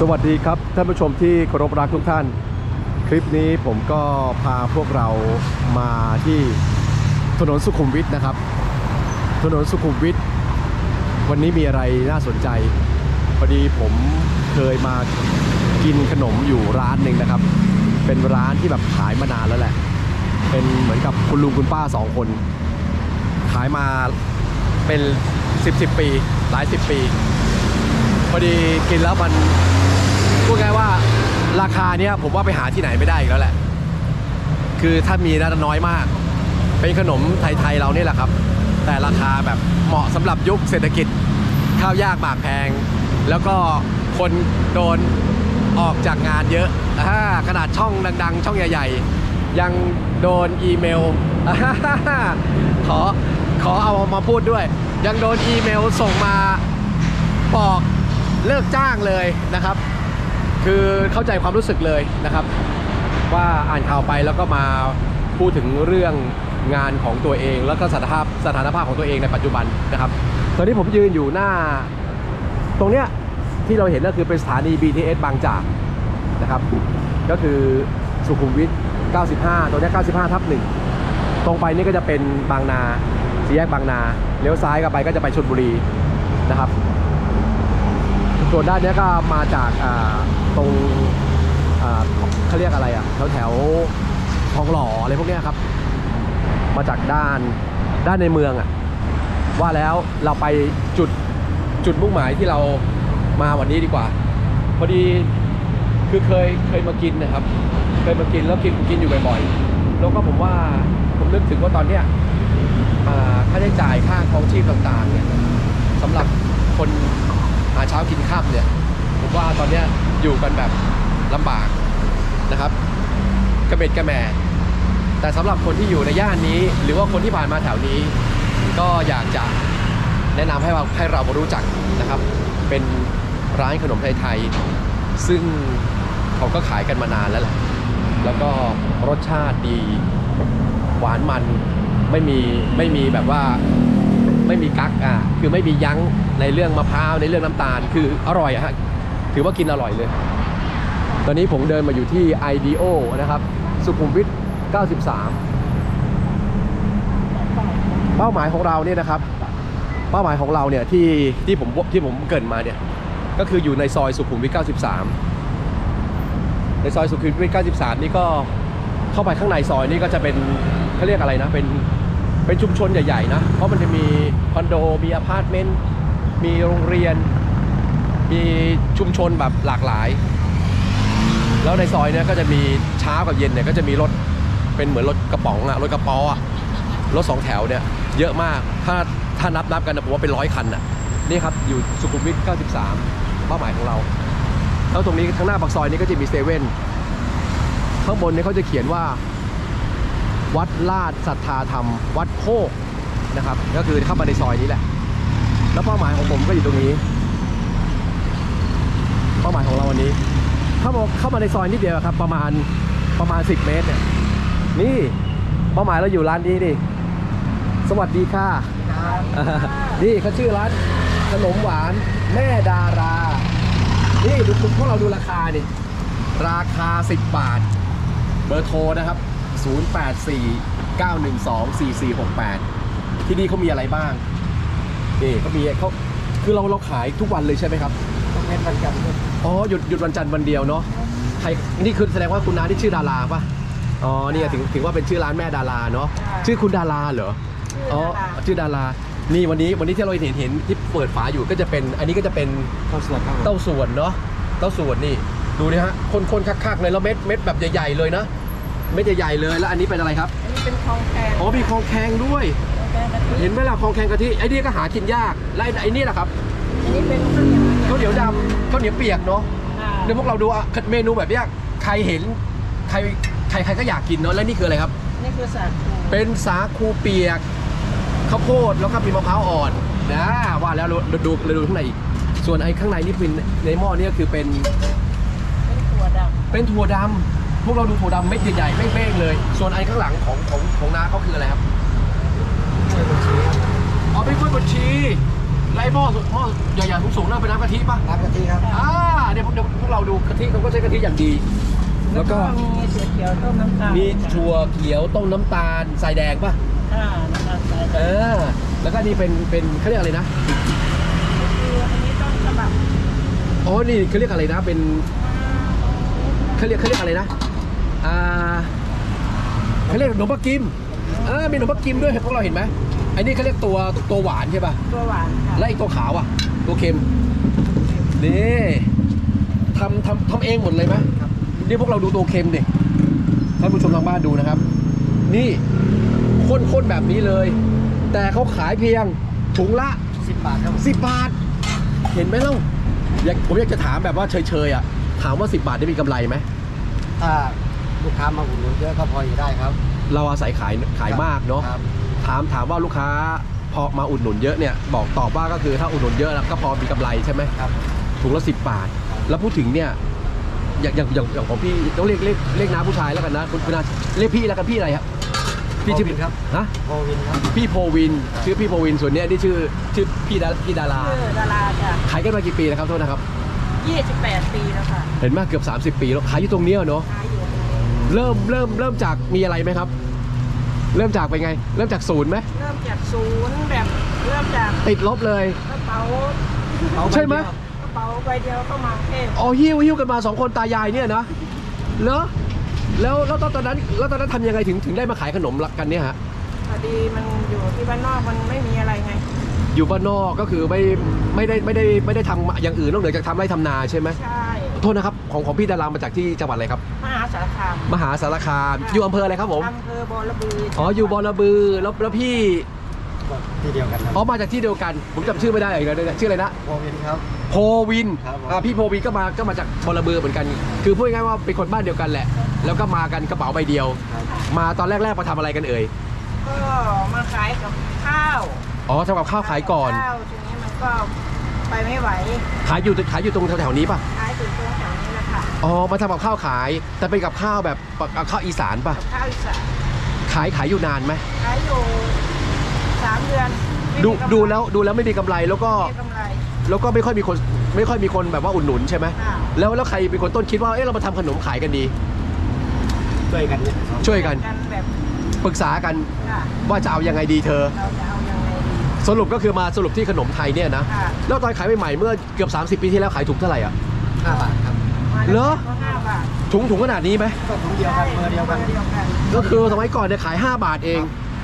สวัสดีครับ ท่านผู้ชมที่เคารพรักทุกท่าน คลิปนี้ผมก็พาพวกเรามาที่ถนนสุขุมวิทนะครับ ถนนสุขุมวิทวันนี้มีอะไรน่าสนใจพอดีผมเคยมากินขนมอยู่ร้านหนึ่งนะครับ เป็นร้านที่แบบขายมานานแล้วแหละ เป็นเหมือนกับคุณลุงคุณป้าสองคน ขายมาเป็น 10 10ปี หลาย10ปีพอดีกินแล้วมัน ราคาเนี้ยผมว่าไปหาที่ไหนไม่ได้อีกแล้วแหละ คือถ้ามีน่าจะน้อยมาก เป็นขนมไทยๆเราเนี่ยแหละครับ แต่ราคาแบบเหมาะสำหรับยุคเศรษฐกิจข้าวยากหมากแพง แล้วก็คนโดนออกจากงานเยอะอาขนาดช่องดัง ๆ ช่องใหญ่ ๆ ยังโดนอีเมลอขอขอเอามาพูดด้วย ยังโดนอีเมลส่งมาบอกเลิกจ้างเลยนะครับ คือเข้าใจความรู้สึกเลยนะครับ ว่าอ่านข่าวไปแล้วก็มาพูดถึงเรื่องงานของตัวเอง แล้วก็สถานภาพสถานภาพของตัวเองในปัจจุบันนะครับ ตอนนี้ผมยืนอยู่หน้า ตรงเนี้ยที่เราเห็นก็คือเป็นสถานี BTS บางจากนะครับ ก็คือสุขุมวิท 95 ตรงนี้ 95 ทับหนึ่งตรงไปนี่ก็จะเป็นบางนาสี่แยกบางนา เลี้ยวซ้ายก็ไปก็จะไปชลบุรีนะครับ ส่วนด้านเนี้ยก็มาจากอ่า ตรงเขาเรียกอะไรอะแถวแถวทองหล่ออะไรพวกเนี้ยครับ มาจากด้านด้านในเมืองอะว่าแล้วเราไปจุดจุดมุ่งหมายที่เรามาวันนี้ดีกว่า พอดีคือเคยเคยมากินนะครับ เคยมากินแล้วกินกินอยู่บ่อยๆแล้วก็ผมว่าผมนึกถึงว่าตอนเนี้ยค่าใช้จ่ายค่าครองชีพต่างๆเนี่ยสำหรับคนหาเช้ากินข้ามเนี่ยผมว่าตอนเนี้ย อยู่กันแบบลำบากนะครับ กระเบ็ดกระแหม่แต่สำหรับคนที่อยู่ในย่านนี้ หรือว่าคนที่ผ่านมาแถวนี้ ก็อยากจะแนะนำให้เราให้เรามารู้จักนะครับ เป็นร้านขนมไทยๆซึ่งเขาก็ขายกันมานานแล้วแหละแล้วก็รสชาติดี หวานมันไม่มีไม่มีแบบว่าไม่มีกักอะคือไม่มียั้งในเรื่องมะพร้าวในเรื่องน้ำตาล คืออร่อยอะฮะ ถือว่ากินอร่อยเลย ตอนนี้ผมเดินมาอยู่ที่ IDO นะครับ สุขุมวิท 93 เป้าหมายของเราเนี่ยนะครับ เป้าหมายของเราเนี่ยที่ที่ผมที่ผมเกินมาเนี่ย ก็คืออยู่ในซอยสุขุมวิท 93 ในซอยสุขุมวิท 93 นี่ก็เข้าไปข้างในซอยนี่ก็จะเป็นเขาเรียกอะไรนะ เป็นเป็นชุมชนใหญ่ๆนะ เพราะมันจะมีคอนโด มีอพาร์ตเมนต์ มีโรงเรียน มีชุมชนแบบหลากหลาย แล้วในซอยเนี่ยก็จะมีเช้ากับเย็นเนี่ยก็จะมีรถเป็นเหมือนรถกระป๋องอะรถกระป๋ออะรถสองแถวเนี่ยเยอะมากถ้าถ้านับนับกันนะผมว่าเป็นร้อยคันอะนี่ครับอยู่สุขุมวิท 93 เป้าหมายของเรา แล้วตรงนี้ข้างหน้าปากซอยนี้ก็จะมีเซเว่นข้างบนเนี่ยเขาจะเขียนว่า วัดลาดศรัทธาธรรม วัดโคกนะครับ ก็คือเข้ามาในซอยนี้แหละ แล้วเป้าหมายของผมก็อยู่ตรงนี้ เป้าหมายของเราวันนี้ เข้ามาเข้ามาในซอยนิดเดียวครับประมาณประมาณ 10 เมตรเนี่ยนี่เป้าหมายเราอยู่ร้านนี้นี่สวัสดีค่ะนี่เขาชื่อร้านขนมหวานแม่ดารา นี่ดูพวกเราดูราคานี่ราคา 10 บาท เบอร์โทรนะครับ 084 912 4468 ที่นี่เขามีอะไรบ้างนี่เขามีเขาคือเราเราขายทุกวันเลยใช่ไหมครับต้องให้มันกันด้วย อ๋อหยุดหยุดวันจันทร์วันเดียวเนาะใครนี่คือแสดงว่าคุณน้าที่ชื่อดาราปะอ๋อเนี่ยถึงถึงว่าเป็นชื่อร้านแม่ดาราเนาะชื่อคุณดาราเหรออ๋อชื่อดารานี่วันนี้วันนี้ที่เราเห็นเห็นที่เปิดฝาอยู่ก็จะเป็น อันนี้ก็จะเป็นข้าวสวยครับเต้าส่วนเนาะเต้าส่วนนี่ดูนี่ฮะคนคนคักๆเลยแล้วเม็ดเม็ดแบบใหญ่ๆเลยนะเม็ดใหญ่ๆเลยแล้วอันนี้เป็นอะไรครับอันนี้เป็นคลองแคงอ๋อมีคองแคงด้วยคลองแคงกะทิเห็นไหมล่ะคองแคงกะทิไอ้นี่ก็หากินยากและไอ้ไอ้นี่แหละครับอันนี้เป็นข้าวเหนียวข้าวเหนียวดำข้าวเหนียวเปียกเนาะอ่าเดี๋ยวพวกเราดูอะเมนูแบบเนี้ยใครเห็นใครใครใครก็อยากกินเนาะและนี่คืออะไรครับ นี่คือสาคูเป็นสาคูเปียกข้าวโพดแล้วก็มีมะพร้าวอ่อนนะว่าแล้วเราดูเราดูข้างในอีกส่วนไอ้ข้างในนี่เป็นในหม้อนี่ก็คือเป็น เป็นถั่วดเป็นถั่วดำพวกเราดูถั่วดำเม็ดใหญ่ๆเป้งๆเลย ส่วนไอ้ข้างหลังของของของน้าเขาคืออะไรครับช่วยบัญชีครับอ๋อเป็นกล้วยบดชี และไอ้หม้อหม้อใหญ่ๆสูงๆนั่นเป็นน้ำกะทิปะน้ำกะทิครับอ่าเดี๋ยวเดี๋ยวพวกเราะทิเขาก็ใช้กะทิอย่างดี แล้วก็มีเสือเขียวต้มน้ำตาลมีถั่วเขียวต้มน้ำตาลใส่แดงป่ะค่ะนะคะใส่เออแล้วก็นี่เป็นเป็นเขาเรียกอะไรนะคืออันนี้ต้นฉบับอ๋อนี่เขาเรียกอะไรนะเป็นเขาเรียกเขาเรียกอะไรนะอ่าเขาเรียกขนมปักกิมเออมีขนมปักกิมด้วยพวกเราเห็นไหม ไอ้นี่เขาเรียกตัวตัวหวานใช่ป่ะ ตัวหวานค่ะและอีกตัวขาวอะ ตัวเค็มนี่ทำทำทำเองหมดเลยไหมนี่พวกเราดูตัวเค็มดิท่านผู้ชมทางบ้านดูนะครับ นี่ข้นๆแบบนี้เลย แต่เขาขายเพียงถุงละ สิบบาทครับ10 บาท เห็นไหมเล่าอยากผมอยากจะถามแบบว่าเฉยๆอะ ถามว่า 10 บาทได้มีกำไรไหม ถ้าลูกค้ามาอุดหนุนเยอะก็พออยู่ได้ครับเราอาศัยขายขายมากเนาะ ครับ ถามถามว่าลูกค้าพอมาอุดหนุนเยอะเนี่ยบอกตอบว่าก็คือถ้าอุดหนุนเยอะแล้วก็พอมีกำไรใช่ไหมครับถุงละ10บาท แล้วพูดถึงเนี่ยอย่างอย่างอย่างอย่างของพี่ต้องเรียกเรียกเรียกน้าผู้ชายแล้วกันนะคุณคุณนาเรียกพี่แล้วกันพี่อะไรครับพี่ชื่อโพวินครับ ฮะโควินครับ พี่โพวินชื่อพี่โพวินส่วนเนี้ยนี่ชื่อชื่อพี่ดาพี่ดาราชื่อดาราจ้ะขายกันมากี่ปีแล้วครับโทษนะครับ 28 ปีแล้วค่ะเห็นมากเกือบ 30 ปีแล้วขายอยู่ตรงเนี้ยเนาะขายอยู่เริ่มเริ่มเริ่มจากมีอะไรไหมครับ เริ่มจากเป็นไง เริ่มจากศูนย์ไหมเริ่มจากศูนย์แบบเริ่มจากติดลบเลย กระเป๋าเอาใบใช่ไหมเดียวกระเป๋าใบเดียวเข้ามากรุงเทพอ๋อหิ้วหิ้วกันมาสองคนตายายเนี่ยนะเหรอแล้วแล้วตอนนั้นแล้วตอนนั้นทำยังไงถึงถึงได้มาขายขนมกันเนี่ยฮะพอดีมันอยู่ที่บ้านนอกมันไม่มีอะไรไง อยู่บ้านนอกก็คือไม่ไม่ได้ไม่ได้ไม่ได้ทำอย่างอื่นนอกเหนือจากทำไร่ทำนาใช่ไหมใช่ โทษนะครับของของพี่ดารามาจากที่จังหวัดอะไรครับ มหาสารคาม มหาสารคามอยู่อำเภออะไรครับผมอำเภอบอระบืออ๋ออยู่บอระบือแล้วแล้วพี่ก็ที่เดียวกันครับอ๋อมาจากที่เดียวกัน ผมจำชื่อไม่ได้อีกแล้วเนี่ยชื่ออะไรนะโควินครับ โพวินครับผม อ่าพี่โพวินก็มาก็มาจากบอระเบือเหมือนกัน คือพูดง่ายๆว่าเป็นคนบ้านเดียวกันแหละ แล้วก็มากันกระเป๋าใบเดียว ครับมาตอนแรกๆมาทำอะไรกันเอ่ยก็มาขายกับข้าวอ๋อทำกับข้าวขายก่อน ข้าวทีนี้มันก็ไปไม่ไหวขายอยู่ขายอยู่ตรงแถวๆนี้ป่ะ ขายถึง อ๋อมาทำกับข้าวขาย แต่เป็นกับข้าวแบบกับข้าวอีสานป่ะ กับข้าวอีสานขายขายอยู่นานไหมขายอยู่สามเดือนไม่ดูมีกำไรดูแล้วดูแล้วไม่มีกำไรแล้วก็ไม่มีกำไร แล้วก็ไม่ค่อยมีคนไม่ค่อยมีคนแบบว่าอุดหนุนใช่ไหมค่ะ แล้วแล้วใครเป็นคนต้นคิดว่าเอ๊ะเรามาทำขนมขายกันดี ช่วยกันเนี่ยช่วยกันกันแบบปรึกษากันค่ะว่าจะเอายังไงดีเธอ เราจะเอายังไงดี สรุปก็คือมาสรุปที่ขนมไทยเนี่ยนะค่ะ แล้วตอนขายใหม่ๆเมื่อเกือบ 30 ปีที่แล้วขายถุงเท่าไหร่อะห้าบาทครับมา เหรอก็ห้าบาทถุงถุงขนาดนี้ไหม ก็ถุงเดียวกันเบอร์เดียวกันเบอร์เดียวกันก็คือสมัยก่อนเนี่ยขาย 5 บาทเอง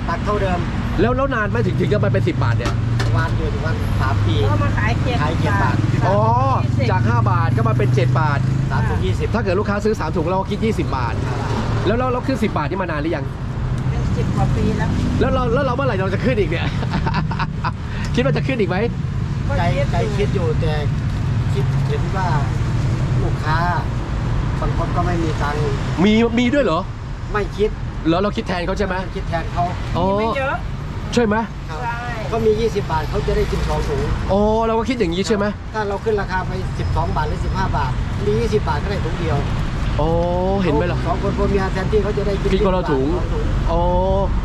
ตักเท่าเดิมแล้วแล้วนานไหมถึงถึงจะมาเป็น 10 บาทเนี่ยวานอยู่ถึงวันสามปี ก็มาขายเจ็ดขายเจ็ดบาท อ๋อ จาก 5 บาทก็มาเป็น 7 บาท สามถึงยี่สิบถ้าเกิดลูกค้าซื้อ 3 ถุงเราก็คิด 20 บาท แล้วเราเราขึ้น 10 บาทนี่มานานหรือยัง เป็นสิบกว่าปีแล้ว แล้วเราแล้วเราเมื่อไหร่เราจะขึ้นอีกเนี่ย คิดว่าจะขึ้นอีกไหมก็ใจใจคิดอยู่แต่คิดเห็นว่า ลูกค้าบางคนก็ไม่มีตังค์มีมีด้วยเหรอไม่คิดแล้วเราคิดแทนเขาใช่ไหมคิดแทนเขาอ๋อมีไม่เยอะใช่ไหมครับ ใช่ก็มี 20 บาทเขาจะได้กินสองถุงอ๋อเราก็คิดอย่างนี้ใช่ไหมถ้าเราขึ้นราคาไป 12 บาทหรือ 15 บาทมี20 บาทก็ได้ถุงเดียวอ๋อเห็นไหมล่ะสองคนผัวเมียแทนที่เขาจะได้กินกินคนละถุงสอถุงอ๋อ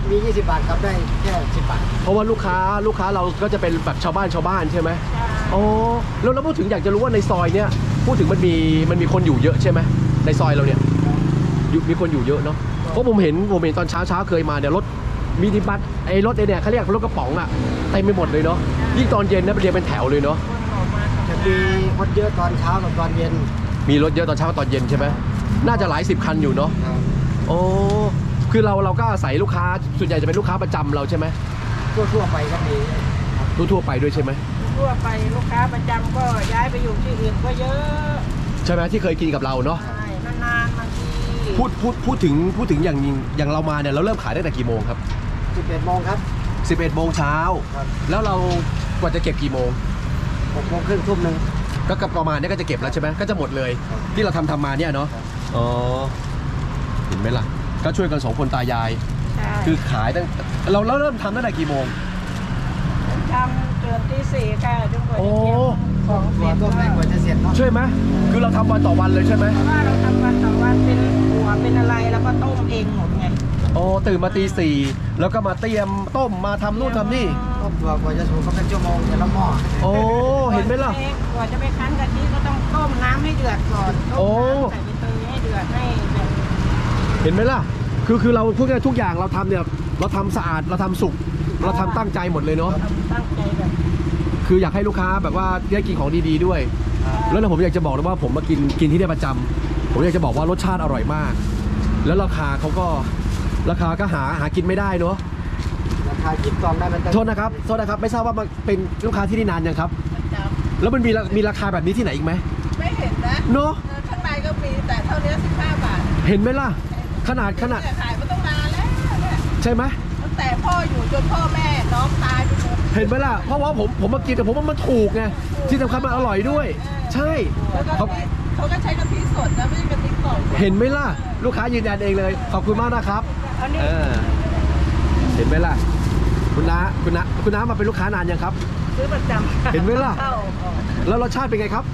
มี 20 บาทครับได้แค่ 10 บาท เพราะว่าลูกค้าลูกค้าเราก็จะเป็นแบบชาวบ้านชาวบ้านใช่ไหมใช่ อ๋อแล้วเราพูดถึงอยากจะรู้ว่าในซอยเนี้ยพูดถึงมันมีมันมีคนอยู่เยอะใช่ไหมในซอยเราเนี่ยอยู่มีคนอยู่เยอะเนาะเพราะผมเห็นผมเห็นตอนเช้าเช้าเคยมาเนี่ยรถมินิบัสไอ้รถไอ้เนี่ยเขาเรียกรถกระป๋องอะเต็มไปหมดเลยเนาะยิ่งตอนเย็นนะไปเรียนเป็นแถวเลยเนาะคนออกมาทำจะงานมีคนเยอะตอนเช้ากับตอนเย็น มีรถเยอะตอนเช้ากับตอนเย็นใช่ไหมน่าจะหลายสิบคันอยู่เนาะโอ้คือเราเราก็อาศัยลูกค้าส่วนใหญ่จะเป็นลูกค้าประจำเราใช่ไหมทั่วๆไปก็มีทั่วๆไปด้วยใช่ไหม ทั่วไปลูกค้าประจำก็ย้ายไปอยู่ที่อื่นก็เยอะใช่ไหมที่เคยกินกับเราเนาะใช่นานๆบางทีพูดพูดพูดถึงพูดถึงอย่างอย่างเรามาเนี่ยเราเริ่มขายตั้งแต่กี่โมงครับ11โมงครับ 11โมงเช้า ครับ แล้วเรากว่าจะเก็บกี่โมง6โมงครึ่งทุ่มหนึ่ง ก็ประมาณเนี้ก็จะเก็บแล้วใช่ไหมก็จะหมดเลย ครับที่เราทำทำมาเนี่ยเนาะครับ อ๋อเห็นไหมล่ะ ก็ช่วยกันสองคนตายาย ใช่คือขายตั้งเราเราเริ่มทำตั้งแต่กี่โมงทำ เกินตีสี่ค่ะจนกว่าโอ้จะเก็บของเสตัร็วจต้มแม่กว่าจะเสร็จเนาะใช่ไหมคือเราทำวันต่อวันเลยใช่ไหมเพราะว่าเราทำวันต่อวันเป็นหัวเป็นอะไรแล้วก็ต้มเองหมดไงโอ้ตื่นมาตีสี่แล้วก็มาเตรียมต้มมาทำนู่นทำนี่ต้มตัวกว่าจะสุกก็เป็นชั่วโมงแต่ละหม้อโอ้เห็นไหมล่ะ กว่าจะไปคั้นกะทิก็ต้องต้มน้ำให้เดือดก่อนต้โอ้ใส่ใบเตยให้เดือดให้แบบเห็นไหมล่ะ คือคือเราพูดง่ายๆทุกอย่างเราทำเนี่ยเราทำสะอาดเราทำสุก เราทำตั้งใจหมดเลยเนาะทำตั้งใจแบบคืออยากให้ลูกค้าแบบว่าได้กินของดีๆด้วย แล้วเนี่ยผมอยากจะบอกเลยว่าผมมากินกินที่เนี่ยประจำผมอยากจะบอกว่ารสชาติอร่อยมาก แล้วราคาเขาก็ราคาก็หาหากินไม่ได้เนาะราคาคิดกล่องได้มันจะโทษนะครับโทษนะครับไม่ทราบว่ามันเป็นลูกค้าที่นี่นานยังครับ ประจแล้วมันมีรามีราคาแบบนี้ที่ไหนอีกไหมำไม่เห็นนะเนาะเออข้างในก็มีแต่เท่านี้15 บาทเห็นไหมล่ะ ขนาดขนาด เนี่ยขายมาต้องนานแล้วเนี่ยใช่ไหมตั้ง แต่พ่ออยู่จนพ่อแม่น้องตายไปหมดเห็นไหมล่ะ เพราะว่าผมผมมากินแต่ผมว่ามันถูกไง ที่สำคัญมันอร่อยด้วย ใช่ แล้วก็เขาเขาก็ใช้กะทิสดนะไม่ใช่กะทิกล่องเห็นไหมล่ะ ลูกค้ายืนยันเองเลย ขอบคุณมากนะครับเอานี่เออเห็นไหมล่ะ คุณน้าคุณน้าคุณน้ามาเป็นลูกค้านานยังครับ ซื้อประจำเห็นไหมล่ะ เข้าออก แล้วรสชาติเป็นไงครับ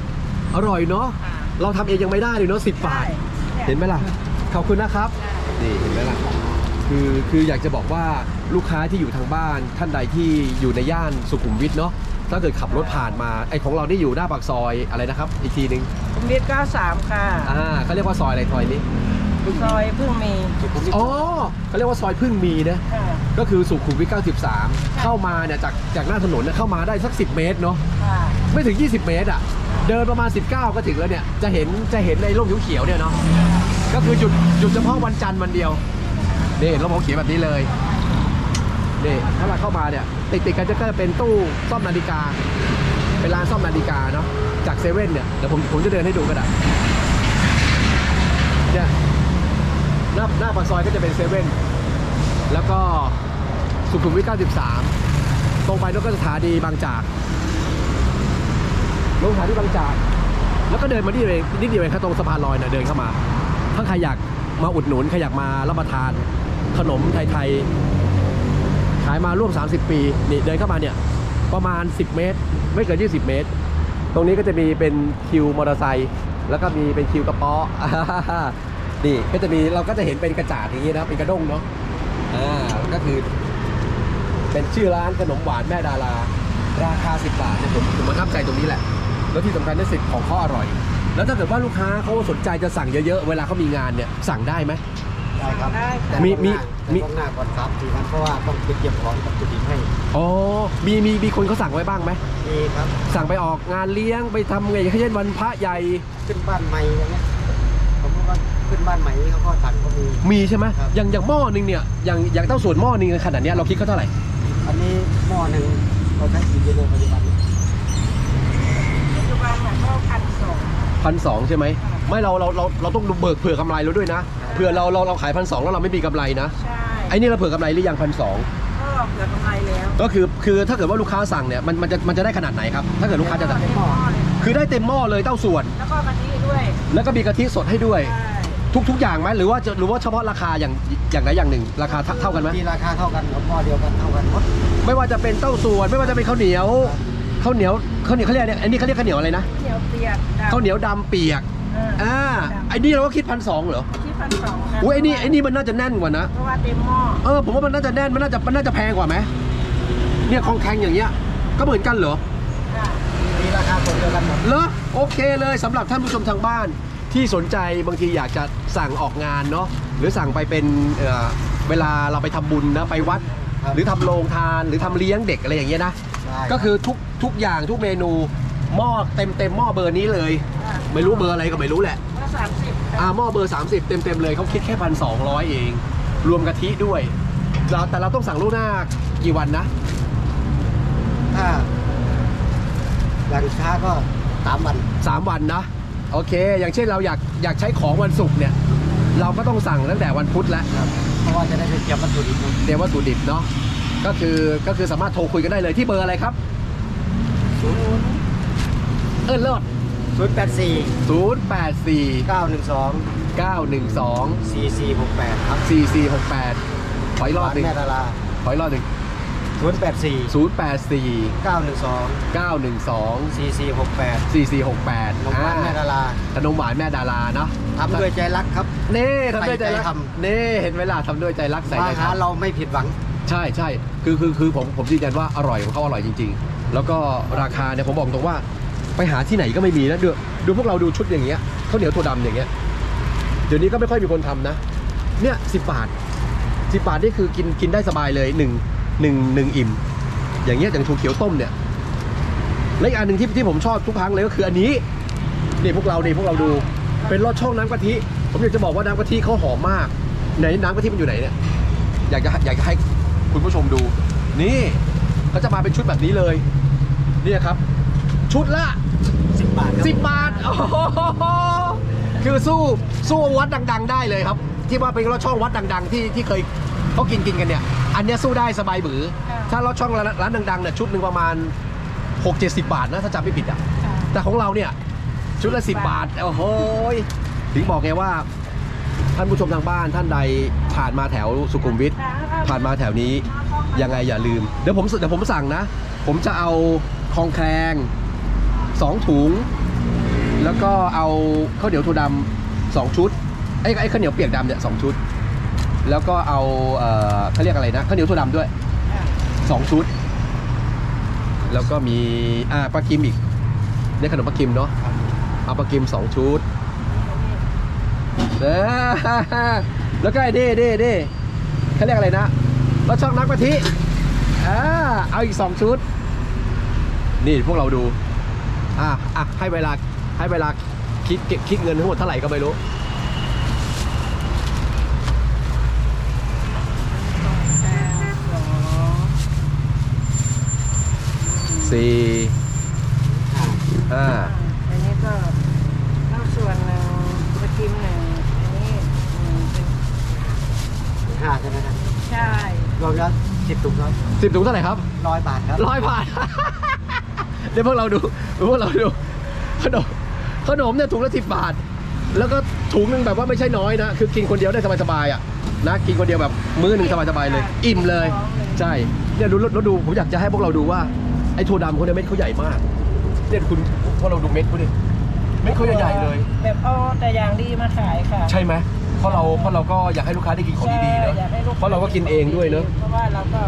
อร่อยเนาะ ค่ะเราทำเองยังไม่ได้เลยเนาะสิบบาทเห็นไหมล่ะ ขอบคุณนะครับ นี่เห็นไหมล่ะ คือคืออยากจะบอกว่าลูกค้าที่อยู่ทางบ้านท่านใดที่อยู่ในย่านสุขุมวิทเนาะถ้าเกิดขับรถผ่านมาไอของเรานี่อยู่หน้าปากซอยอะไรนะครับ อีกทีหนึ่งผมเรียน93 ค่ะ อ่าเขาเรียกว่าซอยอะไรซอยนี้ซอยเพิ่งมีอ๋อเขาเรียกว่าซอยพึ่งมีนะค่ะก็คือสุขุมวิท93 เข้ามาเนี่ยจากจากหน้าถนนเนี่ยเข้ามาได้สัก 10 เมตรเนาะค่ะไม่ถึง 20 เมตรอะ เดินประมาณ 19 ก็ถึงแล้วเนี่ยจะเห็นจะเห็นในร่มเขียวๆเนี่ยเนาะก็คือหยุดหยุดเฉพาะวันจันทร์วันเดียว นี่ร่มเขียวแบบนี้เลยนี่ถ้าเราเข้ามาเนี่ยติดติดกันจะก็จะเป็นตู้ซ่อมนาฬิกา เป็นร้านซ่อมนาฬิกาเนาะจากเซเว่นเนี่ยเดี๋ยวผมผมจะเดินให้ดูก็ได้เนี่ยหน้าหน้าปากซอยก็จะเป็นเซเว่นแล้วก็สุขุมวิท 93 ตรงไปแล้วก็สถานีบางจากลงสถานีบางจาก แล้วก็เดินมาที่เองนิดเดียวเองครับตรงสะพานลอยเนะเดินเข้ามา ถ้าใครอยากมาอุดหนุนใครอยากมารับประทาน ขนมไทยๆ ขายมาร่วม 30 ปี นี่เดินเข้ามาเนี่ย ประมาณ 10 เมตร ไม่เกิน 20 เมตร ตรงนี้ก็จะมีเป็นคิวมอเตอร์ไซค์แล้วก็มีเป็นคิวกระป๋อนี่ก็จะมีเราก็จะเห็นเป็นกระจาดอย่างนี้นะเป็นกระด้งเนาะอ่าก็คือ เป็นชื่อร้านขนมหวานแม่ดารา ราคา 10 บาทเนี่ยผมผมประทับใจตรงนี้แหละ แล้วที่สำคัญที่สุดของเขาอร่อย แล้วถ้าเกิดว่าลูกค้าเขาสนใจจะสั่งเยอะๆ เวลาเขามีงานเนี่ยสั่งได้ไหม ได้ครับได้ค่ะแต่มีมีมีมี ต้องหน้าก่อนสามสี่วันเพราะว่าต้องเตรียมของกับจุดิบให้อ๋อมีมีมีคนเขาสั่งไว้บ้างไหมมีครับสั่งไปออกงานเลี้ยงไปทำไงเช่นวันพระใหญ่ขึ้นบ้านใหม่อย่างเงี้ยผมว่าขึ้นบ้านใหม่นี่เขาก็สั่งก็มี มีใช่ไหมครับ อย่างอย่างหม้อหนึงเนี่ยอย่างอย่างเต้าส่วนหม้อหนึงขนาดเนี้ยเราคิดเขาเท่าไหร่อันนี้หม้อหนึ่งเราใช้กี่กิโลปัจจุบันปัจจุบันเนี่ยก็พันสองพันสองใช่ไหมไม่เราเราเราเราต้องดูเบิกเผื่อกำไรเราด้วยนะเผื่อเราเราเราขายพันสองแล้วเราไม่มีกำไรนะใช่ไอ้นี่เราเผื่อกำไรหรือยังพันสองก็เกือบกำไรแล้วก็คือคือถ้าเกิดว่าลูกค้าสั่งเนี่ยมันมันจะมันจะได้ขนาดไหนครับถ้าเกิดลูกค้าจะสั่งเต็มหม้อเลยคือได้เต็มหม้อเลยเต้าส่วน แล้วก็กะทิด้วยแล้วก็มีกะทิสดให้ด้วย ใช่ทุกทุกอย่างไหมหรือว่าจะหรือว่าเฉพาะราคาอย่างอย่างใดอย่างหนึ่ง ราคาเท่าเท่ากันไหมที่ราคาเท่ากันหมดหม้อเดียวกันเท่ากันหมดไม่ว่าจะเป็นเต้าส่วนไม่ว่าจะเป็นข้าวเหนียวข้าวเหนียวข้าวเหนียวเขาเรียกเนี่ยอันนี้เขาเรียกข้าวเหนียวอะไรนะเหนียวเปียกดำข้าวเหนียวดำเปียกเอออ่าไอ้นี่เราก็คิดพันสองเหรอที่พันสองนะอุ้ยไอ้นี่ไอ้นี่มันน่าจะแน่นกว่านะเพราะว่าเต็มหม้อเออผมว่ามันน่าจะแน่นมันน่าจะมันน่าจะแพงกว่าไหมเนี่ยของแข็งอย่างเงี้ย ก็เหมือนกันเหรอค่ะมีราคาตัวเดียวกันหมดเหรอโอเคเลยสำหรับท่านผู้ชมทางบ้านที่สนใจบางทีอยากจะสั่งออกงานเนาะหรือสั่งไปเป็นเอ่อเวลาเราไปทำบุญนะไปวัดครับหรือทำโรงทานหรือทำเลี้ยงเด็กอะไรอย่างเงี้ยนะได้ก็คือทุกทุกอย่างทุกเมนูหม้อเต็มเต็มหม้อเบอร์นี้เลย ไม่รู้เบอร์อะไรก็ไม่รู้แหละก็สามสิบอ่าหม้อเบอร์ 30 เต็มเต็มๆเลยเขาคิดแค่พันสองเอง รวมกะทิด้วยเราแต่เราต้องสั่งล่วงหน้ากี่วันนะถ้าอย่างช้าก็สามวัน3วันนะ โอเค อย่างเช่นเราอยากอยากใช้ของวันศุกร์เนี่ย เราก็ต้องสั่งตั้งแต่วันพุธแล้วครับเพราะว่าจะได้ไปเตรียมวัตถุดิบเตรียมวัตถุดิบเนาะก็คือก็คือสามารถโทรคุยกันได้เลยที่เบอร์อะไรครับเออเลิศ ศูนย์แปดสี่0 8 4 เก้าหนึ่งสอง9 1 2 สี่สี่หกแปดครับ4 4 6 8 ขออีกรอบหนึ่งแม่ดาราขออีกรอบหนึ่งศูนย์แปดสี่0 8 4 เก้าหนึ่งสอง9 1 2 สี่สี่หกแปด4 4 6 8โรงพยาบาลแม่ดาราขนมหวานแม่ดาราเนาะทำด้วยใจรักครับ เน่ทำด้วยใจรักใส่ใจทำ เน่เห็นเวลาทำด้วยใจรักใส่มาใจหาทำ เราไม่ผิดหวัง ใช่ใช่คือคือคือผมผมยืนยันว่าอร่อยของเขาอร่อยจริง ๆ แล้วก็ราคาเนี่ยผมบอกตรงว่า ไปหาที่ไหนก็ไม่มีนะดูดูพวกเราดูชุดอย่างเงี้ยข้าวเหนียวถั่วดำอย่างเงี้ยเดี๋ยวนี้ก็ไม่ค่อยมีคนทำนะ เนี่ยสิบบาทสิบบาทนี่คือกินกินได้สบายเลยหนึ่งหนึ่งหนึ่งอิ่ม อย่างเงี้ยอย่างชูเขียวต้มเนี่ยและอีกอันหนึ่งที่ที่ผมชอบทุกครั้งเลยก็คืออันนี้นี่พวกเรานี่พวกเราดูเป็นรสช่องน้ำกะทิผมอยากจะบอกว่าน้ำกะทิเขาหอมมากไหนน้ำกะทิมันอยู่ไหนเนี่ยอยากจะอยากจะให้คุณผู้ชมดู นี่เขาจะมาเป็นชุดแบบนี้เลยเนี่ยครับ ชุดละ สิบบาทครับสิบบาท โอ้โหคือสู้สู้วัดดัง ๆ ได้เลยครับ ที่ว่าเป็นรถช่องวัดดัง ๆ ที่ที่เคยเขากินกินกันเนี่ย อันเนี้ยสู้ได้สบายบือถ้ารถช่องร้านร้านดังๆเนี่ยชุดหนึ่งประมาณ 6 7 0 บาทนะ ถ้าจำไม่ผิดอะ แต่ของเราเนี่ย ชุดละ10 บาท โอ้โหยถึงบอกไงว่า ท่านผู้ชมทางบ้านท่านใดผ่านมาแถวสุขุมวิทผ่านมาแถวนี้ยังไงอย่าลืม เดี๋ยวผมเดี๋ยวผมสั่งนะ ผมจะเอาคองแครง สองถุง แล้วก็เอาข้าวเหนียวถั่วดำสองชุดไอ้ไอ้ข้าวเหนียวเปียกดำเนี่ยสองชุด แล้วก็เอาเอ่อเขาเรียกอะไรนะข้าวเหนียวถั่วดำด้วยสองชุด แล้วก็มีอ่าปลากิมอีกเนี่ขนมปลากิมเนาะเอาปลากิมสองชุดแล้วก็ไอ้เด้เด้เด้เขาเรียกอะไรนะรสช่องน้ำกะทิอ่าเอาอีกสองชุด นี่พวกเราดู อะอะให้เวลาให้เวลาคิดเก็บคิดเงินทั้งหมดเท่าไหร่ก็ไม่รู้สี่ห้าอันนี้ก็ข้าวส่วนหนึ่งกระทิมหนึ่งอันนี้หนึ่งเป็นห้าใช่ไหมครับใช่รวมแล้วสิบถุงครับสิบถุงเท่าไหร่ครับร้อยบาทครับร้อยบาท เดี๋ยวพวกเราดู พวกเราดูขนมขนมเนี่ยถุงละสิบบาท แล้วก็ถุงหนึ่งแบบว่าไม่ใช่น้อยนะ คือกินคนเดียวได้สบายๆอะนะกินคนเดียวแบบมื้อหนึ่งสบายๆเลย อิ่มเลย ใช่เนี่ยดูแล้วดูผมอยากจะให้พวกเราดูว่าไอ้ถั่วดำเขาเนี่ยเม็ดเขาใหญ่มากเนี่ยคุณพวกเราดูเม็ดเขาดิเม็ดเขาใหญ่ๆเลย แบบเอาแต่อย่างดีมาขายค่ะ ใช่ไหมเพราะเราเพราะเราก็อยากให้ลูกค้าได้กินของดีๆเนอะใช่อยกให้ลูกเพราะเราก็กินเองด้วยเนอะเพราะว่าเราก็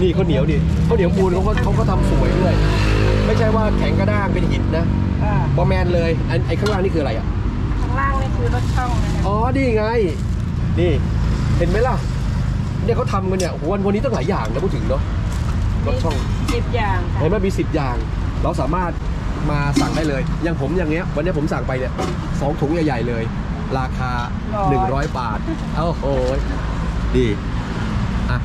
นี่ข้าวเหนียวนี่ข้าวเหนียวมูลเขาก็เขาก็ทำสวยด้วย ไม่ใช่ว่าแข็งกระด้างเป็นหินนะอ่าบอแมนเลยอันไอ้ข้างล่างนี่คืออะไรอะ ข้างล่างนี่คือรถช่องนะคะอ๋อ นี่ไง นี่ เห็นไหมล่ะ เนี่ยเขาทำกันเนี่ยโอ้โหวันวันนี้ตั้งหลายอย่างนะพูดถึงเนาะรถช่อง สิบอย่างค่ะเห็นไหมมีสิบอย่าง เราสามารถมาสั่งได้เลย อย่างผมอย่างเงี้ย วันนี้ผมสั่งไปเนี่ยสองถุงใหญ่ ๆ เลย ราคา 100 บาท เอ้าโหดีอะ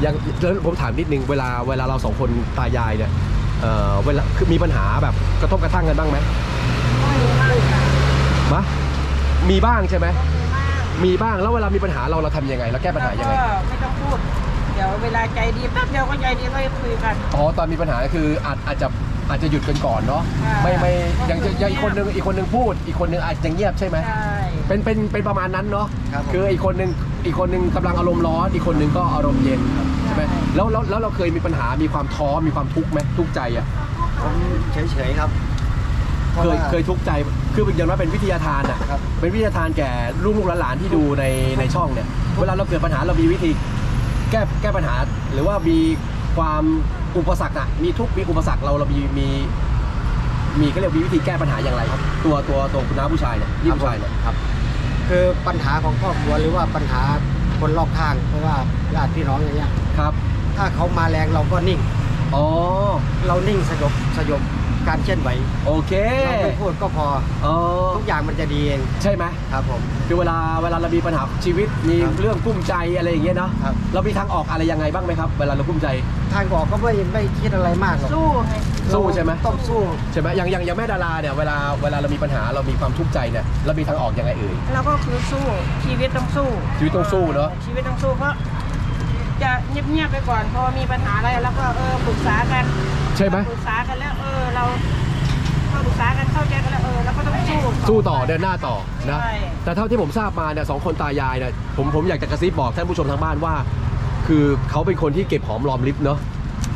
อย่างแล้วผมถามนิดนึง เวลาเวลาเราสองคนตายายเนี่ย เอ่อเวลาคือมีปัญหาแบบกระทบกระทั่งกันบ้างไหมก็มีมากค่ะมะมีบ้างใช่ไหมก็มีมากมีบ้างแล้วเวลามีปัญหาเราเราทำยังไงเราแก้ปัญหายังไงแล้วก็ไม่ต้องพูด เดี๋ยวเวลาใจดีแป๊บเดียวก็ใจดีก็คุยกัน อ๋อตอนมีปัญหาคืออาจอาจจะอาจจะหยุดกันก่อนเนาะใช่ไม่ไม่ก็ยังจะคือยังอีกคนนึงอีกคนนึงพูด อีกคนนึงอาจจะเงียบใช่ไหมใช่ เป็นเป็นเป็นประมาณนั้นเนาะครับผม คืออีกคนนึงอีกคนนึงกำลังอารมณ์ร้อนอีกคนนึงก็อารมณ์เย็นใช่ ไหมแล้วแล้วแล้วเราเคยมีปัญหามีความท้อมีความทุกข์ไหมทุกข์ใจอะผมเฉยๆครับพราะเคยว่าเคยทุกข์ใจคือเป็นอย่างว่าเป็นวิทยาทานอะครับ เป็นวิทยาทานแก่ลูกลูกหลานๆที่ดูในในช่องเนี่ยเวลาเราเกิดปัญหาเรามีวิธีแก้แก้ปัญหา หรือว่ามีความอุปสรรคอะมีทุกข์มีอุปสรรคเราเรามีมี มีก็เรียกมีวิธีแก้ปัญหาอย่างไรครับ ตัวตัวตัวคุณน้าผู้ชายเนี่ยยี่ผู้ชายเนี่ยครับ คือปัญหาของครอบครัวหรือว่าปัญหา คนรอบข้างเพราะว่าญาติพี่น้องอย่างเงี้ยครับ ถ้าเขามาแรงเราก็นิ่ง อ๋อ เรานิ่งสยบสยบ การเคลื่อนไหวโอเคเราไม่พูดก็พออ๋อทุกอย่างมันจะดีเองใช่ไหมครับผมคือเวลาเวลาเรามีปัญหาชีวิตมีครับเรื่องกุ้มใจอะไรอย่างเงี้ยเนาะครับเรามีทางออกอะไรยังไงบ้างไหมครับเวลาเรากุ้มใจทางออกก็ไม่ไม่คิดอะไรมากหรอกสู้ไงสู้ใช่ไหมต้องสู้ใช่ไหมอย่างอย่างอย่างแม่ดาราเนี่ยเวลาเวลาเรามีปัญหาเรามีความทุกข์ใจเนี่ยเรามีทางออกยังไงเอ่ยแล้วก็คือสู้ชีวิตต้องสู้ ชีวิตต้องสู้เนอะชีวิตต้องสู้เพราะจะเงียบๆไปก่อนพอมีปัญหาอะไรแล้วก็เออปรึกษากัน ใช่ไหมปรึกษากันแล้วเออเราพอปรึกษากันเข้าใจกันแล้วเออเราก็ต้องสู้สู้ต่อเดินหน้าต่อนะใช่แต่เท่าที่ผมทราบมาเนี่ยสองคนตายายเนี่ยผมผมอยากจะกระซิบบอกท่านผู้ชมทางบ้านว่า คือเขาเป็นคนที่เก็บหอมรอมริบเนาะ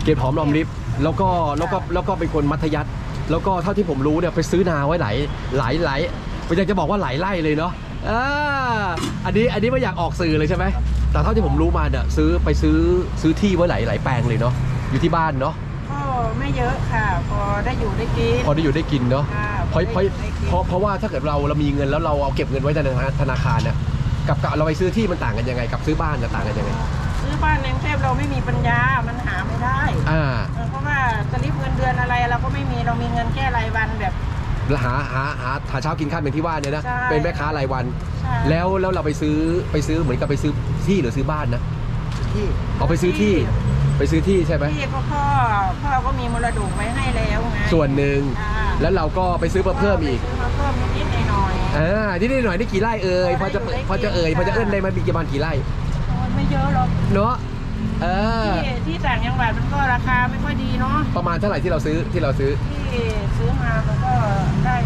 เก็บหอมรอมริบแล้วก็แล้วก็แล้วก็เป็นคนมัธยัสถ์แล้วก็เท่าที่ผมรู้เนี่ยไปซื้อนาไว้หลายหลายหลายผมอยากจะบอกว่าหลายไร่เลยเนาะอ่าอันนี้อันนี้ไม่อยากออกสื่อเลยใช่ไหมแต่เท่าที่ผมรู้มาเนี่ยซื้อไปซื้อซื้อที่ไว้หลายหลายแปลงเลยเนาะอยู่ที่บ้านเนาะ ก็ไม่เยอะค่ะ พอได้อยู่ได้กิน พอได้อยู่ได้กินเนาะค่ะเพราะพอเพราะได้อยู่ได้กิน เพราะเพราะว่าถ้าเกิดเราเรามีเงินแล้วเราเอาเก็บเงินไว้ในธนาคารเนี่ยกับกับเราไปซื้อที่มันต่างกันยังไงกับซื้อบ้านจะต่างกันยังไงซื้อบ้านในกรุงเทพเราไม่มีปัญญา มันหาไม่ได้อ่าเออเพราะว่าสลิปเงินเดือนอะไรเราก็ไม่มีเรามีเงินแค่รายวันแบบหาหาหาหาเช้ากินข้าวเป็นที่ว่าเนี่ยนะใช่ เป็นแม่ค้ารายวัน ใช่แล้วแล้วเราไปซื้อไปซื้อเหมือนกับไปซื้อที่หรือซื้อบ้านนะที่เอาไปซื้อที่ ไปซื้อที่ใช่ไหมที่ก็พ่อพ่อก็มีมรดกไว้ให้แล้วไงส่วนหนึ่งค่ะแล้วเราก็ไปซื้อมาเพิ่มอีกซื้อมาเพิ่มนิดๆหน่อยอ่านิดๆหน่อยๆนี่กี่ไร่เอ่ยพอจะได้อยู่ได้กินพอจะเอ่ยพอจะเอิ้นได้ไหมมีกี่บ้านกี่ไร่ๆโอ้ยไม่เยอะหรอกเนาะเออที่ที่ต่างจังหวัดมันก็ราคาไม่ค่อยดีเนาะประมาณเท่าไหร่ที่เราซื้อที่เราซื้อที่ซื้อมามันก็ได้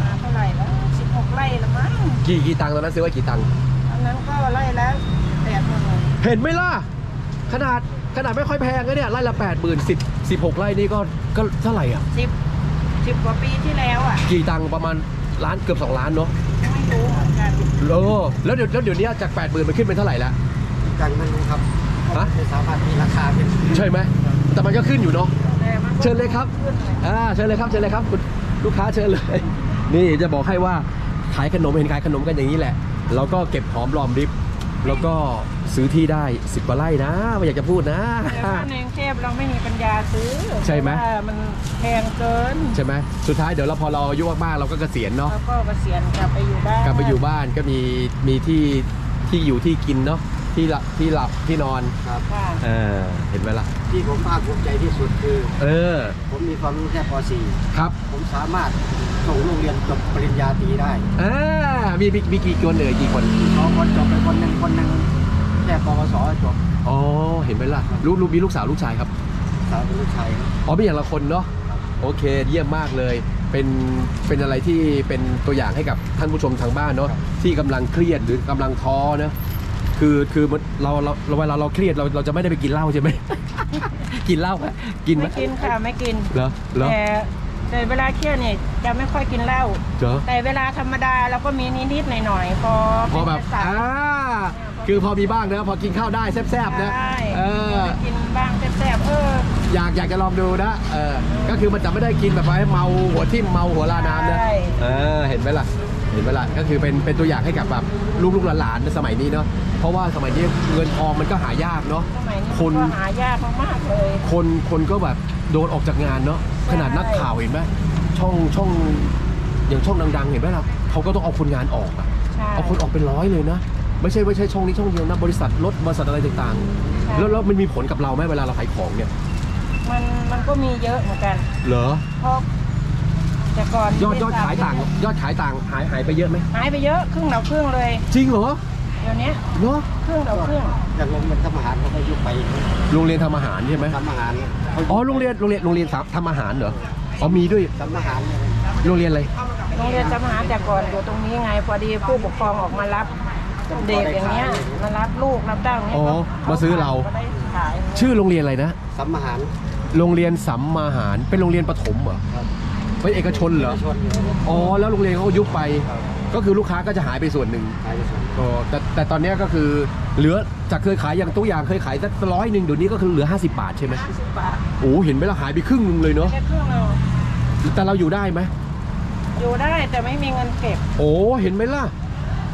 มาเท่าไหร่แล้วสิบหกไร่ละมั้งกี่กี่ตังค์ตอนนั้นซื้อไว้กี่ตังค์อันนั้นก็ไร่ละแปดหมื่นเห็นไหมล่ะ ขนาดขนาดไม่ค่อยแพงนะเนี่ยไร่ละแปดหมื่นสิบสิบหกไร่นี่ก็ก็เท่าไหร่อะสิบสิบกว่าปีที่แล้วอะ กี่ตังค์ประมาณล้านเกือบสองล้านเนาะไม่รู้เหมือนกันโอ้แล้วเดี๋ยวแล้วเดี๋ยวนี้จากแปดหมื่นมันขึ้นเป็นเท่าไหร่แล้วยังไม่รู้ครับเพราะฮะมันไม่สามารถมีราคาเป็นใช่ไหมแต่มันก็ขึ้นอยู่เนาะ แต่มันก็เชิญเลยครับ ขึ้นเลย อ่าเชิญเลยครับเชิญเลยครับคุณลูกค้าเชิญเลย นี่จะบอกให้ว่าขายขนมเห็นขายขนมกันอย่างนี้แหละ เราก็เก็บหอมรอมริบ แล้วก็ซื้อที่ได้สิบกว่าไร่นะ ไม่อยากจะพูดนะ แต่ว่าในกรุงเทพเราไม่มีปัญญาซื้อใช่ไหม เพราะว่ามันแพงเกินใช่ไหมสุดท้ายเดี๋ยวเราพอเราอายุมากๆเราก็เกษียณเนาะแล้วก็เกษียณกลับไปอยู่บ้านกลับไปอยู่บ้านก็มีมีที่ที่อยู่ที่กินเนาะที่หลับที่หลับที่นอนครับ ค่ะ เออเห็นไหมล่ะ ที่ผมภาคภูมิใจที่สุดคือ เออผมมีความรู้แค่ป ครับ .4 ผมสามารถส่งลูกเรียนจบปริญญาตรีได้ อ่า มีมีมีกี่คนเอ่ยกี่คนสองคนจบไปคนหนึ่งคนหนึ่งแค่ปวสจบอ๋อเห็นไหมล่ะลูกลูกมีลูกสาวลูกชายครับสาวเป็นลูกชายครับ อ๋อเป็นอย่างละคนเนาะโอเคเยี่ยมมากเลย เป็นเป็นอะไรที่เป็นตัวอย่างให้กับท่านผู้ชมทางบ้านเนาะที่กำลังเครียดหรือกำลังท้อเนาะคือคือมันเราเราเราเวลาเราเครียดเราเราจะไม่ได้ไปกินเหล้าใช่ไหม กินเหล้าไหมกินไหมไม่กินค่ะไม่กิน เหรอเหรอแต่ แต่เวลาเครียดเนี่ยจะไม่ค่อยกินเหล้าเหรอแต่เวลาธรรมดาเราก็มีนิดๆหน่อยๆพอพอแบบเป็นภาษาอ่าคือพอมีบ้างนะพอกินข้าวได้แซ่บๆนะใช่เออไปกินบ้างแซ่บๆเอออยากอยากจะลองดูนะเออก็คือมันจะไม่ได้กินแบบว่าให้เมาหัวทิ่มเมาหัวลาน้ำนะใช่เออเห็นไหมล่ะเห็นไหมล่ะก็คือเป็นเป็นตัวอย่างให้กับแบบลูกๆหลานๆในสมัยนี้เนาะเพ ราะว่าสมัยนี้เงินทองมันก็หายากเนาะ สมัยนี้คนก็หายากมากๆเลยคนคนก็แบบโดนออกจากงานเนาะขนาดนักข่าวเห็นไหมช่องช่องอย่างช่องดัง ๆ เห็นไหมล่ะเขาก็ต้องเอาคนงานออกอะใช่เอาคนออกเป็นร้อยเลยนะ ไม่ใช่ไม่ใช่ช่องนี้ช่องเดียวนะบริษัทรถบริษัทอะไรต่างๆแล้วแล้วมันมีผลกับเราไหมเวลาเราขายของเนี่ยมันมันก็มีเยอะเหมือนกัน เหรอเพราะแต่ก่อนยอดยอดขายต่าง ยอดขายต่างหายหายไปเยอะไหมหายไปเยอะครึ่งเราครึ่งเลย จริงเหรอเดี๋ยวนี้เนาะครึ่งเราครึ่งอย่างผมเป็นทำอาหารเขาก็ยุบไปโรงเรียนทำอาหารใช่ไหมทำอาหารเขาอ๋อโรงเรียนโรงเรียนโรงเรียนทำอาหารเหรออ๋อมีด้วยทำอาหารเนี่ยโรงเรียนอะไรโรงเรียนจำหาแต่ก่อนอยู่ตรงนี้ไงพอดีผู้ปกครองออกมารับเด็กอย่างเงี้ยมารับลูกรับเต้าอย่างเงี้ยอ๋อขมาซื้อเราก็ได้ขายชื่อโรงเรียนอะไรนะทำอาหารโรงเรียนสัมมาหารเป็นโรงเรียนประถมเหรอครับเป็นเอกชนเหรอชนอ๋อแล้วโรงเรียนเขาก็ยุบไป ก็คือลูกค้าก็จะหายไปส่วนหนึ่งขายไปชนอ๋อแต่ แต่ตอนเนี้ยก็คือเหลือจากเคยขายอย่างตัวอย่างเคยขายสักร้อยหนึ่งเดี๋ยวนี้ก็คือเหลือ 50 บาทใช่ไหมห้าสิบบาทโอ้เห็นไหมล่ะหายไปครึ่งหนึงเลยเนาะแค่ครึ่งเราแต่เราอยู่ได้ไหมอยู่ได้แต่ไม่มีเงินเก็บโอ้เห็นไหมล่ะ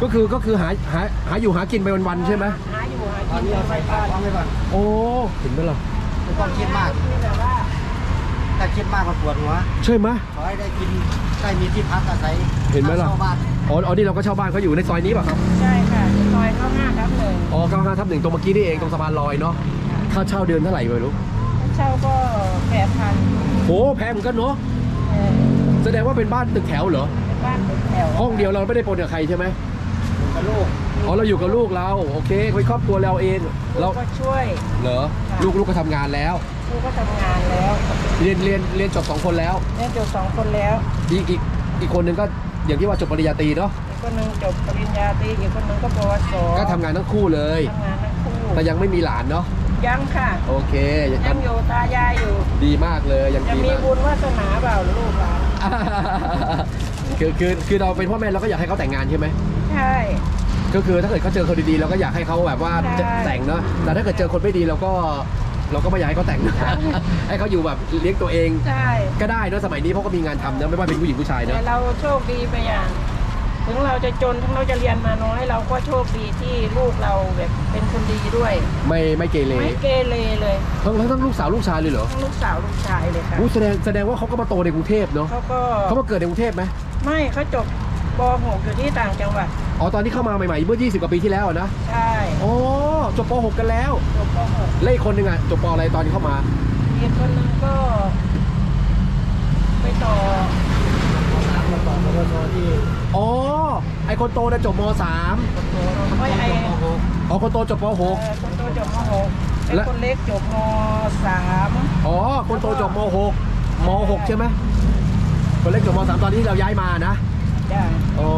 ก็คือก็คือหาหาหาอยู่หากินไปวันๆใช่ไหมหาอยู่หาตอนกินนี้เอาไปใส่ก่ปาอกนท้องไว้ก่อนโอ้เห็นไหมล่ะไม่ต้องคิดมาก คือแบบว่าถ้าคิดมากมันปวดหัวใช่ไหม ขอให้ได้กินได้มีที่พักอาศัยเห็นไหมล่ะ ช่าบ้าน อ๋ออ๋อนี่เราก็เช่าบ้านเขาอยู่ในซอยนี้ป่ะครับ ใช่ค่ะซอยเข้าห้าทับหนึ่งอ๋อเก้าห้าทับหนึ่งตรงเมื่อกี้นี่เองตรงสะพานลอยเนาะ ค่าเช่าเดือนเท่าไหร่ไม่รู้เช่าก็แปดพันโหแพงเหมือนกันเนาะ เออแสดงว่าเป็นบ้านตึกแถวเหรอ เป็นบ้านตึกแถวห้องเดียวเราไม่ได้ปนกับใครใช่ไหมกับลูกอ๋อเราอยู่กับลูกเรา โอเคเป็นครอบครัวเราเอง เรา ก็ช่วย เหรอลูกลูกก็ทำงานแล้ว ลูกก็ทำงานแล้วเรียนเรียนเรียนจบสองคนแล้ว เรียนจบสองคนแล้วอีกอีกอีกคนหนึ่งก็ อย่างที่ว่าจบปริญญาตรีเนาะอีกคนหนึงจบปริญญาตรีอีกคนหนึงก็ปวสก็ทำงานทั้งคู่เลย ทำงานทั้งคู่แต่ยังไม่มีหลานเนาะยังค่ะ โอเคอย่างยันั้งนอยู่ตายายอยู่ ดีมากเลยยังจะดีมีมาก บุญวาสนาเปล่าลูกหลานคือคือคือเราเป็นพ่อแม่เราก็อยากให้เขาแต่งงานใช่ไหมใช่ ก็คือถ้าเกิดเขาเจอคนดีๆเราก็อยากให้เขาแบบว่าใช่จะแต่งเนาะแต่ถ้าเกิดเจอคนไม่ดีเราก็ เราก็ไม่อยากให้เขาแต่งให้เขาอยู่แบบเลี้ยงตัวเอง ใช่ก็ได้เนอะสมัยนี้เพราะก็มีงานทำนะไม่ว่าเป็นผู้หญิงผู้ชายแต่เนอะเราโชคดีไปอย่าง ถึงเราจะจนถึงเราจะเรียนมาน้อยเราก็โชคดีที่ลูกเราแบบเป็นคนดีด้วยไม่ไม่เกเรไม่เกเรเลยทั้งทั้งลูกสาวลูกชายเลยเหรอทั้งลูกสาวลูกชายเลยค่ะอู้แสดงแสดงว่าเขาก็มาโตในกรุงเทพเนาะเขาก็เขามาเกิดในกรุงเทพไหมไม่เขาจบป .6 อยู่ที่ต่างจังหวัด อ๋อตอนที่เข้ามาใหม่ๆเมื่อ 20 กว่าปีที่แล้วอะนะใช่อ๋อ จบป .6 กันแล้ว จบป .6 แล้วอีกคนหนึ่งอะจบปอะไรตอนที่เข้ามา อีกคนนึงก็ไปต่อสามมาต่อปวชที่อ๋อ ไอคนโตน่ะจบม .3 ไม่ไอโอ้โหอ๋อคนโตจบปเอ่อคนโตจบม .6 เป็นและ คนเล็กจบม .3 .6 อ๋อคนโตจบม .6 ม .6 ใช่ไหมคนเล็กจบม .3 ตอนที่เราย้ายมานะ จ้ะอ๋อ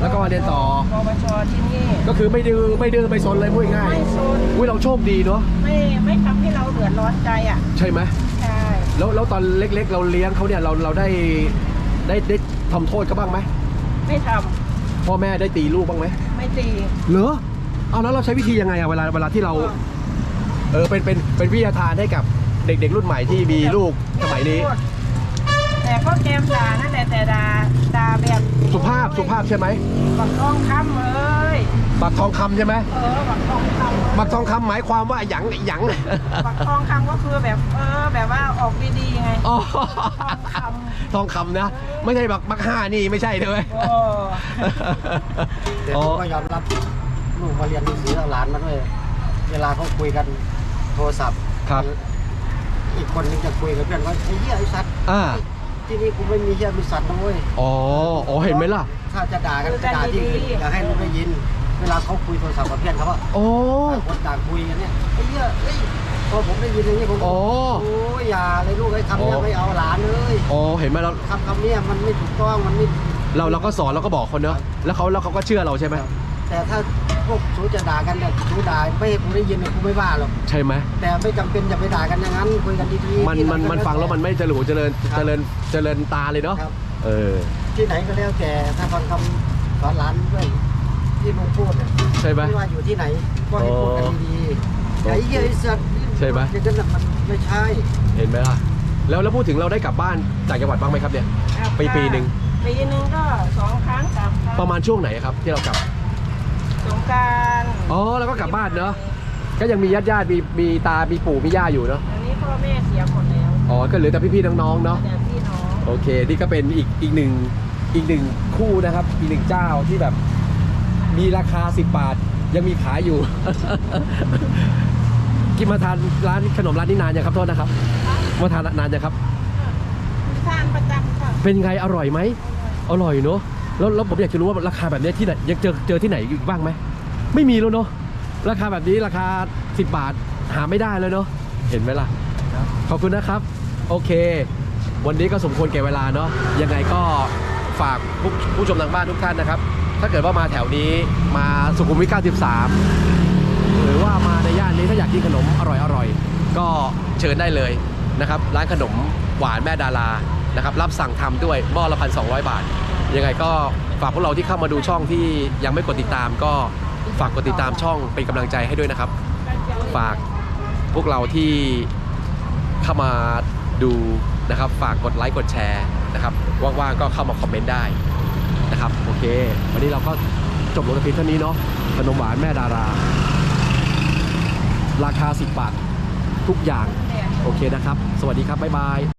แล้วก็มาเรียนต่อ ปวชที่นี่ ก็คือไม่ดื้อไม่ดื้อไม่ซนเลยพูดง่ายไม่โซนๆอุ้ยเราโชคดีเนาะไม่ไม่ทำให้เราเดือดร้อนใจอะ ใช่ไหมใช่ แล้วแล้วตอนเล็กๆ เราเลี้ยงเขาเนี่ยเราเราได้ได้ได้ทำโทษเขาบ้างไหมไม่ทพ่อแม่ได้ตีลูกบ้างไหมำไม่ตีเหรอเอาแล้วเราใช้วิธียังไงอะเวลาเวลาที่เราเออเป็นเป็นเป็นวิทยาทานให้กับเด็กๆ รุ่นใหม่ที่มีลูกสมัยนี้ แต่ก็แกมด่านั่นแหละแต่ด่าด่าแบบ สุภาพสุภาพใช่ไหมบักทองคำเอ้ยบักทองคำใช่ไหมเออบักทองคำบักทองคำหมายความว่าหยังหยังบักทองคำก็คือแบบเออแบบว่าออกดีๆไงอ๋อทองคทองคำนะ ไม่ใช่บักบักห้านี่ไม่ใช่ด้วยโอ้แต่อ๋อผมก็ยอมรับลูกมาเรียนหนังสือเอาหลานมาด้วยเวลาเขาคุยกันโทรศัพท์ครับอีกคนนึงจะคุยกับเพื่อนว่าไอ้เหี้ยไอ้สัตว์อ่าที่นี่กูไม่มีเหี้ยมีสัตว์นะเว้ยอ๋ออ๋อเห็นไหมล่ะ ถ้าจะด่ากันจะด่าที่อื่นอย่าให้ลูกได้ยิน เวลาเขาคุยโทรศัพท์กับเพื่อนเขาว่าโอ้ ต่างคนต่างคุยกันเนี่ยไอ้เหี้ยเอ้ยพอผมได้ยินอย่างนี้ผมก็อ๋อโอ้ยอย่าเลยลูกไอ้คำเนี้ยอ๋อไม่เอาหลานเลยอ๋อเห็นไหมเราคำคำเนี้ยมันไม่ถูกต้องมันไม่ เราเราก็สอนเราก็บอกคนเนอะแล้วเขาแล้วเขาก็เชื่อเราใช่ไหมแต่ถ้าพวกสูจะด่ากันเนี่ยสูด่าไม่ให้กูได้ยินเนี่ยกูไม่ว่าหรอกใช่ไหมแต่ไม่จำเป็นอย่าไปด่ากันอย่างนั้นคุยกันดีๆมันที่ไหมันมันก็ฟังแล้วมันไม่เจริญหูเจริญครับเจริญเจริญตาเลยเนาะครับ เออ ที่ไหนก็แล้วแต่ถ้าฟังคำสอนหลานด้วยที่ลุงพูดเนี่ยใช่ไหม ไม่ว่าอยู่ที่ไหนก็ให้พูดกันดีๆไอ้เหี้ยไอ้สัตว์ใช่ไหม อย่างนั้นน่ะมันไม่ใช่เห็นไหมล่ะ แล้วแล้วพูดถึงเราได้กลับบ้านจากจังหวัดบ้างไหมครับเนี่ย ครับปีปีหนึ่ง ปีหนึ่งก็สองครั้งสามครั้งประมาณช่วงไหนครับที่เรากลับ สงกรารอ๋อแล้วก็กลับบ้านเนอะก็ยังมีญาติญาติๆมีมีตา มีปู่ มีย่าอยู่เนาะ อันนี้พ่อแม่เสียหมดแล้วอ๋อ ก็เหลือแต่พี่ๆน้องๆเนาะ แต่พี่น้อง โอเค นี่ก็เป็นอีกอีกหนึ่งอีกหนึ่งคู่นะครับ อีกหนึ่งเจ้าที่แบบ มีราคา 10 บาท ยังมีขายอยู่ กินมาทานร้านขนมร้านนี้นานยังครับโทษนะครับ มาทานนานยังครับ ทานประจำค่ะ เป็นไงอร่อยไหมอร่อยเนอะแล้วแล้วผมอยากจะรู้ว่าราคาแบบเนี้ยที่ไหนยังเจอเจอที่ไหนอีกบ้างไหมไม่มีแล้วเนอะราคาแบบนี้ราคา 10 บาทหาไม่ได้แล้วเนอะเห็นไหมล่ะขอบคุณนะครับ โอเค วันนี้ก็สมควรแก่เวลาเนาะยังไงก็ฝากผู้ผู้ชมทางบ้านทุกท่านนะครับ ถ้าเกิดว่ามาแถวนี้มาสุขุมวิท 93 หรือว่ามาในย่านนี้ถ้าอยากกินขนมอร่อยๆ ก็เชิญได้เลยนะครับ ร้านขนมหวานแม่ดารานะครับ รับสั่งทำด้วยหม้อละพันสองบาท ยังไงก็ฝากพวกเราที่เข้ามาดูช่องที่ยังไม่กดติดตาม ก็ฝากกดติดตามช่องเป็นกำลังใจให้ด้วยนะครับ ฝากพวกเราที่เข้ามาดู นะครับ ฝากกดไลค์กดแชร์นะครับ ว่างๆก็เข้ามาคอมเมนต์ได้นะครับ โอเค วันนี้เราก็จบลงแต่เพียงเท่านี้เนาะขนมหวานแม่ดารา ราคา 10 บาท ทุกอย่าง โอเคนะครับ สวัสดีครับ บ๊ายบาย